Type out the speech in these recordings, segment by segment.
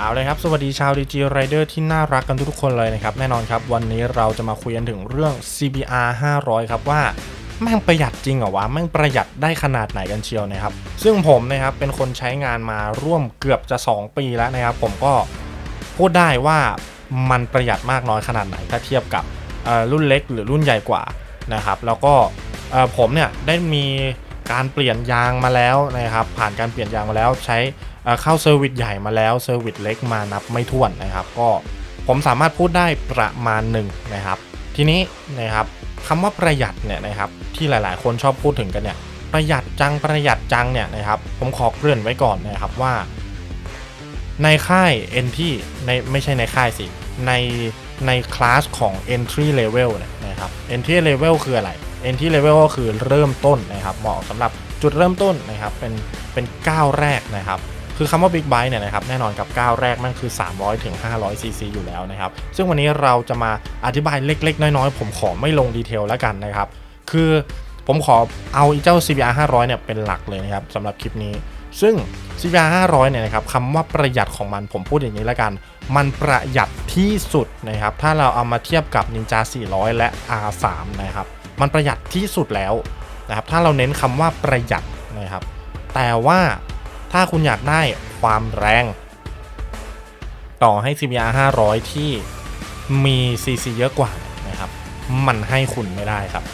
เอาเลยครับ สวัสดีชาว DG Rider ที่น่ารักกันทุกๆคนเลยนะครับ แน่นอนครับ วันนี้เราจะมาคุยกันถึงเรื่อง CBR 500 ครับว่าแม่งประหยัดจริงเหรอวะแม่งประหยัดได้ขนาดไหนกันเชียวนะครับ ซึ่งผมนะครับเป็นคนใช้งานมาร่วมเกือบจะ 2 ปีแล้วนะครับ ผมก็พูดได้ว่ามันประหยัดมากน้อยขนาดไหนถ้าเทียบกับรุ่นเล็กหรือรุ่นใหญ่กว่านะครับ แล้วก็ผมเนี่ยได้มี การเปลี่ยนยางมาแล้วนะครับ ผ่านการเปลี่ยนยางมาแล้วใช้เข้าเซอร์วิสใหญ่มาแล้วเซอร์วิสเล็กมานับไม่ถ้วนนะครับ ก็ผมสามารถพูดได้ประมาณหนึ่งนะครับ ทีนี้นะครับคำว่าประหยัดเนี่ยนะครับที่หลาย ๆ คนชอบพูดถึงกันเนี่ยประหยัดจังประหยัดจังเนี่ยนะครับ ผมขอเกริ่นไว้ก่อนนะครับว่า ในค่าย n ที่ในไม่ใช่ในค่ายสิในในคลาสของ entry level เนี่ยนะครับ entry level คืออะไร entry level ก็คือเริ่มต้นนะครับ เหมาะสำหรับจุดเริ่มต้นนะครับ เป็นเป็นก้าวแรกนะครับ คือคำว่า Big Bike เนี่ยนะครับแน่นอนกับก้าวแรกมันคือ 300ถึง500 cc อยู่แล้วนะครับ ซึ่งวันนี้เราจะมาอธิบายเล็ก ๆ น้อย ๆ ผมขอไม่ลงดีเทลแล้วกันนะครับ คือผมขอเอาเจ้า CBR 500เนี่ยเป็นหลักเลยนะครับสำหรับคลิปนี้ ซึ่ง CBR 500เนี่ยนะครับคำว่าประหยัดของมันผมพูดอย่างนี้แล้วกัน มันประหยัดที่สุดนะครับ ถ้าเราเอามาเทียบกับ Ninja 400 และ R3 นะครับ มันประหยัดที่สุดแล้วนะครับ ถ้าเราเน้นคำว่าประหยัดนะครับ แต่ว่าถ้าคุณอยากได้ความแรง ต่อให้ CBR 500 ที่มี CC เยอะกว่านะครับ มันให้คุณไม่ได้ครับ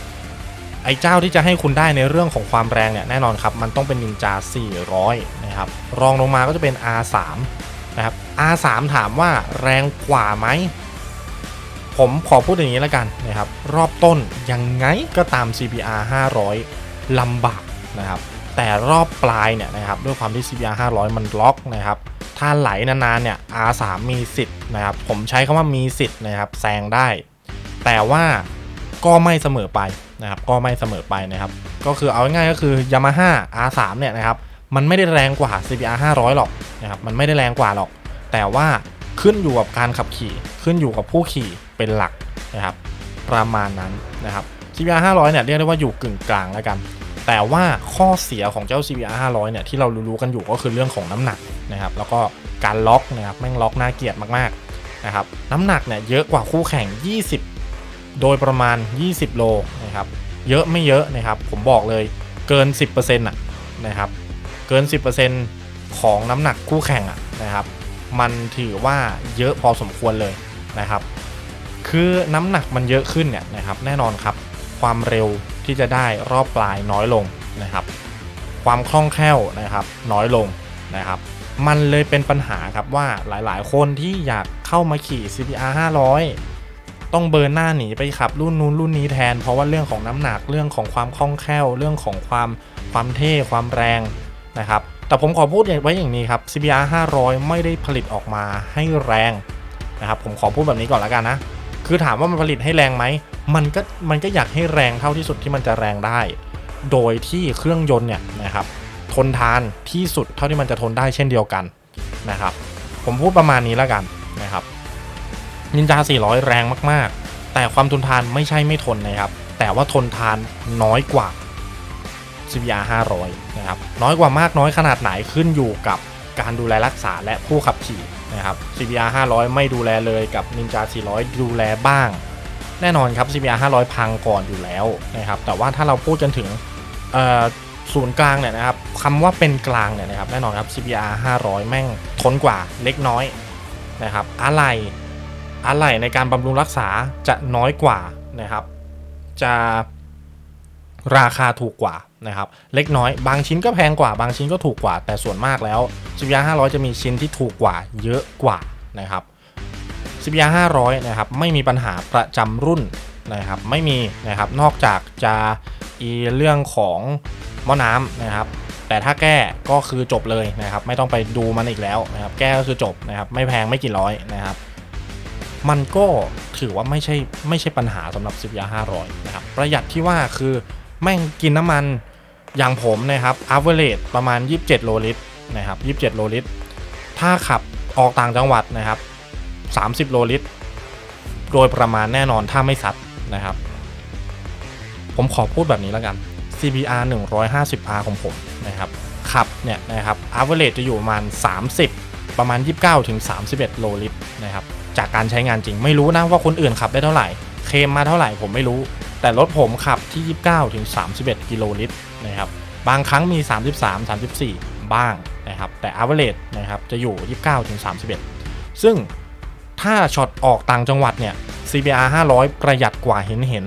ไอ้เจ้าที่จะให้คุณได้ในเรื่องของความแรงเนี่ยแน่นอนครับ มันต้องเป็นนินจา 400 นะครับ รองลงมาก็จะเป็น R3 นะครับ R3 ถามว่าแรงกว่าไหม ผมขอพูดอย่างนี้แล้วกันนะครับ รอบต้นยังไงก็ตาม CBR 500ลำบากนะครับ แต่รอบปลายเนี่ยนะครับด้วยความที่ CBR 500 มันล็อกนะครับถ้าไหลนานๆเนี่ย R3 มีสิทธิ์นะครับผมใช้คำว่ามีสิทธิ์นะครับแซงได้ แต่ว่าก็ไม่เสมอไปนะครับก็ไม่เสมอไปนะครับ ก็คือเอาง่ายๆก็คือ Yamaha R3 เนี่ยนะครับมันไม่ได้แรงกว่า CBR 500 หรอกนะครับมันไม่ได้แรงกว่าหรอก แต่ว่า ขึ้นอยู่กับการขับขี่ ขึ้นอยู่กับผู้ขี่เป็นหลักนะครับ ประมาณนั้นนะครับ CBR 500เนี่ยเรียกได้ว่าอยู่กึ่งกลางแล้วกัน แต่ว่าข้อเสียของเจ้า CBR 500เนี่ยที่เรารู้ๆกันอยู่ก็คือเรื่องของน้ำหนักนะครับ แล้วก็การล็อกนะครับแม่งล็อกน่าเกลียดมากๆนะครับ น้ำหนักเนี่ยเยอะกว่าคู่แข่ง 20 โดยประมาณ 20 โลนะครับ เยอะไม่เยอะนะครับ ผมบอกเลยเกิน 10%อะนะครับ เกิน 10%ของน้ำหนักคู่แข่งอะนะครับ มันถือว่าเยอะพอสมควรเลยนะครับ คือน้ำหนักมันเยอะขึ้นเนี่ยนะครับแน่นอนครับ ความเร็วที่จะได้รอบปลายน้อยลงนะครับ ความคล่องแคล่วนะครับน้อยลงนะครับ มันเลยเป็นปัญหาครับว่าหลายๆ คนที่อยากเข้ามาขี่ CBR 500 ต้องเบิร์นหน้าหนีไปขับรุ่นนู้นรุ่นนี้แทน เพราะว่าเรื่องของน้ำหนักเรื่องของความคล่องแคล่วเรื่องของความความเท่ความแรงนะครับ แต่ผมขอพูดไว้อย่างนี้ครับ CBR 500 ไม่ได้ผลิตออกมาให้แรงนะครับผมขอพูดแบบนี้ก่อนแล้วกันนะ คือถามว่ามันผลิตให้แรงไหม มันก็มันก็อยากให้แรงเท่าที่สุดที่มันจะแรงได้ โดยที่เครื่องยนต์เนี่ยนะครับทนทานที่สุดเท่าที่มันจะทนได้เช่นเดียวกันนะครับ ผมพูดประมาณนี้แล้วกันนะครับนินจา 400 แรงมาก ๆ แต่ความทนทานไม่ใช่ไม่ทนนะครับ แต่ว่าทนทานน้อยกว่า CBR 500 นะครับ น้อยกว่ามากน้อยขนาดไหนขึ้นอยู่กับการดูแลรักษาและผู้ขับขี่นะครับ CBR 500 ไม่ดูแลเลยกับ Ninja 400 ดูแลบ้าง แน่นอนครับ CBR 500 พังก่อนอยู่แล้วนะครับ แต่ว่าถ้าเราพูดจนถึงศูนย์กลางเนี่ยนะครับคำว่าเป็นกลางเนี่ยนะครับแน่นอนครับ CBR 500 แม่งทนกว่าเล็กน้อยนะครับอะไรอะไรในการบำรุงรักษาจะน้อยกว่านะครับ จะ ราคาถูกกว่านะครับเล็กน้อยบางชิ้นก็แพงกว่า บางชิ้นก็ถูกกว่า แต่ส่วนมากแล้ว CBR 500 จะมีชิ้นที่ถูกกว่าเยอะกว่านะครับ CBR 500 นะครับไม่มีปัญหาประจำรุ่นนะครับไม่มีนะครับนอกจากจะอีเรื่องของหม้อน้ำนะครับแต่ถ้าแก้ก็คือจบเลยนะครับ ไม่ต้องไปดูมันอีกแล้วนะครับ แก้ก็คือจบนะครับ ไม่แพงไม่กี่ร้อยนะครับ มันก็ถือว่าไม่ใช่ไม่ใช่ปัญหาสำหรับ CBR 500 นะครับ ประหยัดที่ว่าคือ แม่งกินน้ำมันอย่างผมนะครับ average ประมาณ 27 โลลิตรนะครับ27 โลลิตร ถ้าขับออกต่างจังหวัดนะครับ 30 โลลิตร โดยประมาณแน่นอนถ้าไม่ซัดนะครับ ผมขอพูดแบบนี้แล้วกัน CBR 150R ของผมนะครับ ขับเนี่ยนะครับ average จะอยู่ประมาณ 30 ประมาณ 29ถึง31 โลลิตรนะครับ จากการใช้งานจริงไม่รู้นะว่าคนอื่นขับได้เท่าไหร่ เคมมาเท่าไหร่ผมไม่รู้ แต่รถผมขับที่ 29ถึง31 กิโลลิตรนะครับบางครั้งมี 33 34 บ้างนะครับแต่ average นะครับจะอยู่ 29ถึง31 ซึ่งถ้าช็อตออกต่างจังหวัดเนี่ย CBR 500 ประหยัดกว่าเห็นเห็น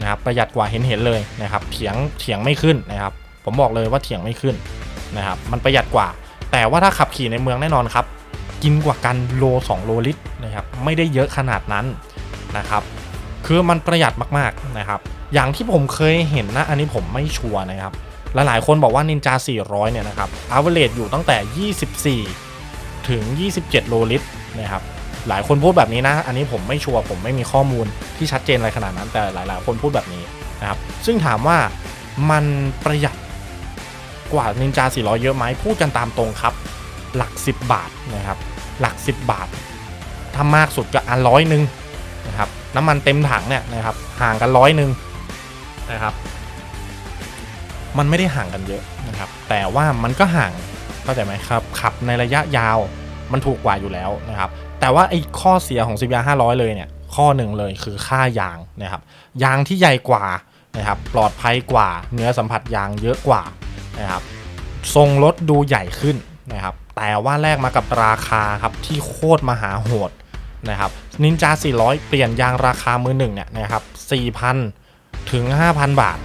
นะครับประหยัดกว่าเห็นเห็นเลยนะครับเถียงเถียงไม่ขึ้นนะครับผมบอกเลยว่าเถียงไม่ขึ้นนะครับมันประหยัดกว่า แต่ว่าถ้าขับขี่ในเมืองแน่นอนครับ กินกว่ากันโล 2 โลลิตรนะครับไม่ได้เยอะขนาดนั้นนะครับ คือมันประหยัดมากๆนะครับ อย่างที่ผมเคยเห็นนะ อันนี้ผมไม่ชัวร์นะครับ หลายๆคนบอกว่า Ninja 400 เนี่ยนะครับ average อยู่ตั้งแต่ 24 ถึง 27 โลลิตรนะครับ หลายคนพูดแบบนี้นะ อันนี้ผมไม่ชัวร์ ผมไม่มีข้อมูลที่ชัดเจนอะไรขนาดนั้น แต่หลาย ๆ คนพูดแบบนี้นะครับ ซึ่งถามว่ามันประหยัดกว่า Ninja 400 เยอะไหมพูดกันตามตรงครับ หลัก 10 บาทนะครับ หลัก 10 บาทถ้ามากสุดก็อันร้อยหนึ่ง น้ำมันเต็มถังเนี่ยนะครับห่างกันร้อยหนึ่งนะครับ มันไม่ได้ห่างกันเยอะนะครับ แต่ว่ามันก็ห่างเข้าใจไหมครับขับในระยะยาวมันถูกกว่าอยู่แล้วนะครับ แต่ว่าไอ้ข้อเสียของ CBR 500 เลยเนี่ยข้อหนึ่งเลยคือค่ายางนะครับ ยางที่ใหญ่กว่านะครับปลอดภัยกว่าเนื้อสัมผัสยางเยอะกว่านะครับทรงรถดูใหญ่ขึ้นนะครับ แต่ว่าแลกมากับราคาครับที่โคตรมหาโหดนะครับ นินจา 400 เปลี่ยนยางราคามือหนึ่งเนี่ยนะครับ 4,000 ถึง 5,000 บาท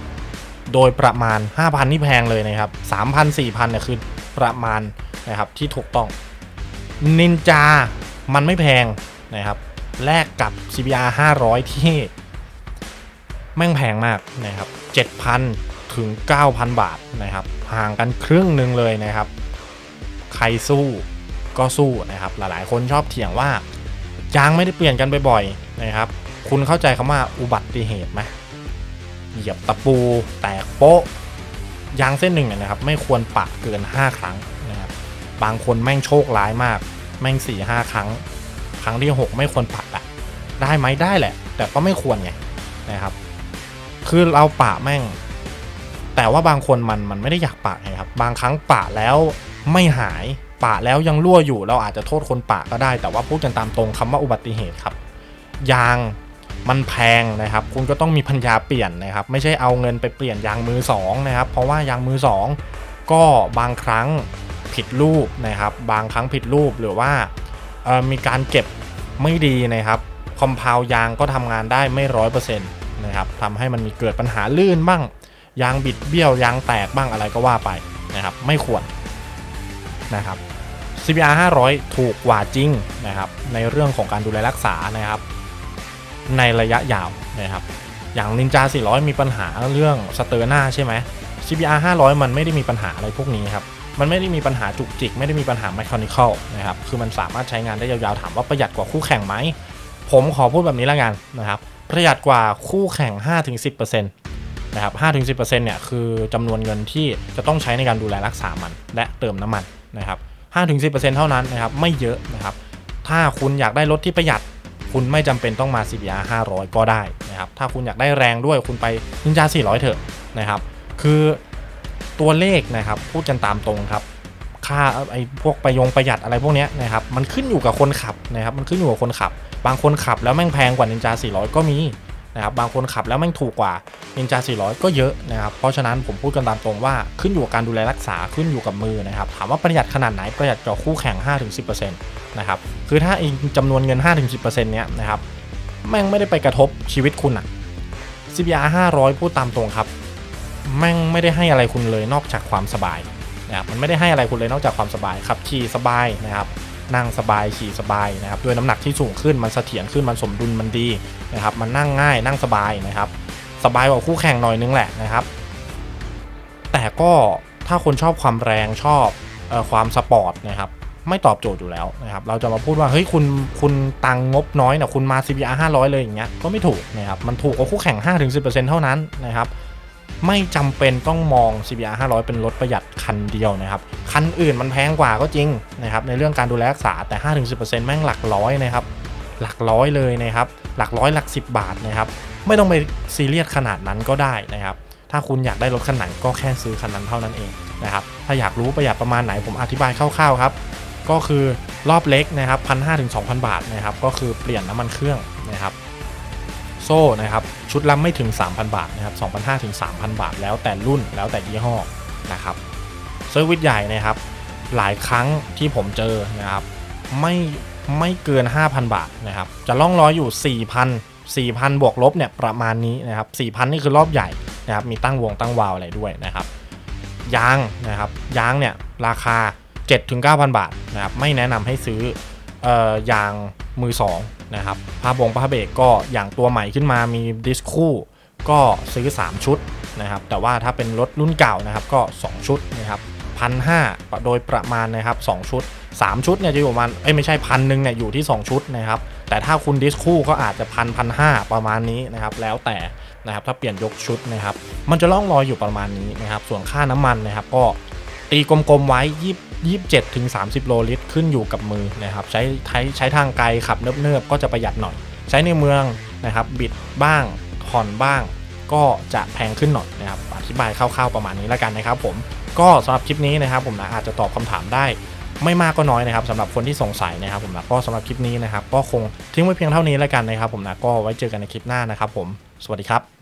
โดยประมาณ 5,000 นี่แพงเลยนะครับ 3,000 4,000 เนี่ยคือประมาณนะครับที่ถูกต้อง นินจา มันไม่แพงนะครับ แลกกับ CBR 500 ที่แม่งแพงมากนะครับ 7,000 ถึง 9,000 บาทนะครับ ห่างกันครึ่งหนึ่งเลยนะครับ ใครสู้ก็สู้นะครับ หลายๆ คนชอบเถียงว่า ยางไม่ได้เปลี่ยนกันบ่อยๆนะครับ คุณเข้าใจคำว่าอุบัติเหตุไหมเหยียบตะปูแตกโป๊ะยางเส้นหนึ่งนะครับ ไม่ควรปะเกิน 5 ครั้งนะครับบางคนแม่งโชคร้ายมาก แม่ง4ี่ห้าครั้ง ครั้งที่ 6 ไม่ควรปะอะได้ไหมได้แหละ แต่ก็ไม่ควรไงนะครับ คือเราปะแม่ง แต่ว่าบางคนมันมันไม่ได้อยากปะไงครับ บางครั้งปะแล้วไม่หาย ปะแล้วยังรั่วอยู่ เราอาจจะโทษคนปะก็ได้ แต่ว่าพูดกันตามตรงคำว่าอุบัติเหตุครับ ยางมันแพงนะครับ คุณก็ต้องมีพัญญาเปลี่ยนนะครับ ไม่ใช่เอาเงินไปเปลี่ยนยางมือสองนะครับ เพราะว่ายางมือสองก็บางครั้งผิดรูปนะครับ บางครั้งผิดรูปหรือว่ามีการเก็บไม่ดีนะครับ คอมเพลยางก็ทำงานได้ไม่ร้อยเปอร์เซ็นต์นะครับทำให้มันมีเกิดปัญหาลื่นบ้าง ยางบิดเบี้ยวยางแตกบ้างอะไรก็ว่าไปนะครับ ไม่ควรนะครับ CBR 500 ถูกกว่าจริงนะครับ ในเรื่องของการดูแลรักษานะครับ ในระยะยาวนะครับ อย่าง Ninja 400 มีปัญหาเรื่องสเตอร์หน้าใช่ไหม CBR 500 มันไม่ได้มีปัญหาอะไรพวกนี้ครับ มันไม่ได้มีปัญหาจุกจิก ไม่ได้มีปัญหา mechanical นะครับ คือมันสามารถใช้งานได้ยาวๆ ถามว่าประหยัดกว่าคู่แข่งไหม ผมขอพูดแบบนี้ล้วกันนะครับ ประหยัดกว่าคู่แข่ง 5-10%นะครับ5-10%เนี่ยคือจำนวนเงินที่จะต้องใช้ในการดูแลรักษามัน และเติมน้ำมันนะครับ 5-10%เท่านั้นนะครับไม่เยอะนะครับถ้าคุณอยากได้รถที่ประหยัด คุณไม่จำเป็นต้องมา CBR 500 ก็ได้นะครับถ้าคุณอยากได้แรงด้วยคุณไป Ninja 400 เถอะนะครับ คือตัวเลขนะครับพูดกันตามตรงครับค่าไอ้พวกประยงประหยัดอะไรพวกนี้นะครับมันขึ้นอยู่กับคนขับนะครับมันขึ้นอยู่กับคนขับ บางคนขับแล้วแม่งแพงกว่า Ninja 400 ก็มี นะครับบางคนขับแล้วแม่งถูกกว่า Ninja 400 ก็เยอะนะครับเพราะฉะนั้นผมพูดกันตามตรงว่าขึ้นอยู่กับการดูแลรักษาขึ้นอยู่กับมือนะครับถามว่าประหยัดขนาดไหนประหยัดกว่าคู่แข่ง 5-10%นะครับคือถ้าอีกจำนวนเงิน 5-10%เนี้ยนะครับแม่งไม่ได้ไปกระทบชีวิตคุณอะ CBR 500 พูดตามตรงครับ แม่งไม่ได้ให้อะไรคุณเลยนอกจากความสบายนะครับมันไม่ได้ให้อะไรคุณเลยนอกจากความสบายขับขี่สบายนะครับ นั่งสบายขี่สบายนะครับด้วยน้ำหนักที่สูงขึ้นมันเสถียรขึ้นมันสมดุลมันดีนะครับมันนั่งง่ายนั่งสบายนะครับสบายกว่าคู่แข่งหน่อยนึงแหละนะครับ แต่ก็ถ้าคนชอบความแรงชอบออความสปอร์ตนะครับไม่ตอบโจทย์อยู่แล้วนะครับเราจะมาพูดว่าเฮ้ยคุณคุณตังงบน้อยนะคุณมา CBR 500 เลยอย่างเงี้ยก็ไม่ถูกนะครับมันถูกกว่าคู่แข่ง 5-10%เท่านั้นนะครับ ไม่จำเป็นต้องมอง CBR 500 เป็นรถประหยัดคันเดียวนะครับ คันอื่นมันแพงกว่าก็จริงนะครับในเรื่องการดูแลรักษาแต่ 5-10%แม่งหลักร้อยนะครับหลักร้อยเลยนะครับหลักร้อยหลัก 10 บาทนะครับไม่ต้องไปซีเรียสขนาดนั้นก็ได้นะครับถ้าคุณอยากได้รถคันไหนก็แค่ซื้อคันนั้นเท่านั้นเองนะครับถ้าอยากรู้ประหยัดประมาณไหนผมอธิบายคร่าวๆครับก็คือรอบเล็กนะครับพันห้าถึงสองพันบาทนะครับก็คือเปลี่ยนน้ำมันเครื่องนะครับโซ่นะครับ ชุดละไม่ถึง 3,000 บาทนะครับ2,500ถึง3,000 บาท แล้วแต่รุ่นแล้วแต่ยี่ห้อนะครับเซอร์วิสใหญ่นะครับ หลายครั้งที่ผมเจอนะครับไม่ไม่เกิน 5,000 บาทนะครับ จะล่องรอยอยู่ 4,000 4,000 บวกลบเนี่ยประมาณนี้นะครับ4,000 นี่คือรอบใหญ่นะครับ มีตั้งวงตั้งวาล์วอะไรด้วยนะครับ ยางนะครับ ยางเนี่ยราคา 7-9,000 บาทนะครับ ไม่แนะนำให้ซื้อเออยาง มือ2นะครับผ้าบงผ้าเบรกก็อย่างตัวใหม่ขึ้นมามีดิสคู่ก็ซื้อ 3 ชุดนะครับแต่ว่าถ้าเป็นรถรุ่นเก่านะครับก็ 2 ชุดนะครับพันห้าโดยประมาณนะครับ2ชุด 3 ชุดเนี่ยจะอยู่ประมาณเอ้ยไม่ใช่พันหนึ่งเนี่ยอยู่ที่ 2 ชุดนะครับแต่ถ้าคุณดิสคู่ก็อาจจะพันพันห้าประมาณนี้นะครับแล้วแต่นะครับถ้าเปลี่ยนยกชุดนะครับมันจะล่องลอยอยู่ประมาณนี้นะครับส่วนค่าน้ำมันนะครับก็ ตีกลมๆไว้ยี่สิบเจ็ดถึงสามสิบโลลิตรขึ้นอยู่กับมือนะครับใช้ใช้ใช้ทางไกลขับเนิบๆก็จะประหยัดหน่อย ใช้ในเมืองนะครับบิดบ้างผ่อนบ้างก็จะแพงขึ้นหน่อยนะครับอธิบายคร่าวๆประมาณนี้แล้วกันนะครับ ผมก็สำหรับคลิปนี้นะครับ ผมนะอาจจะตอบคำถามได้ไม่มากก็น้อยนะครับสำหรับคนที่สงสัยนะครับ ผมนะก็สำหรับคลิปนี้นะครับ ก็คงทิ้งไว้เพียงเท่านี้แล้วกันนะครับ ผมนะก็ไว้เจอกันในคลิปหน้านะครับ ผมสวัสดีครับ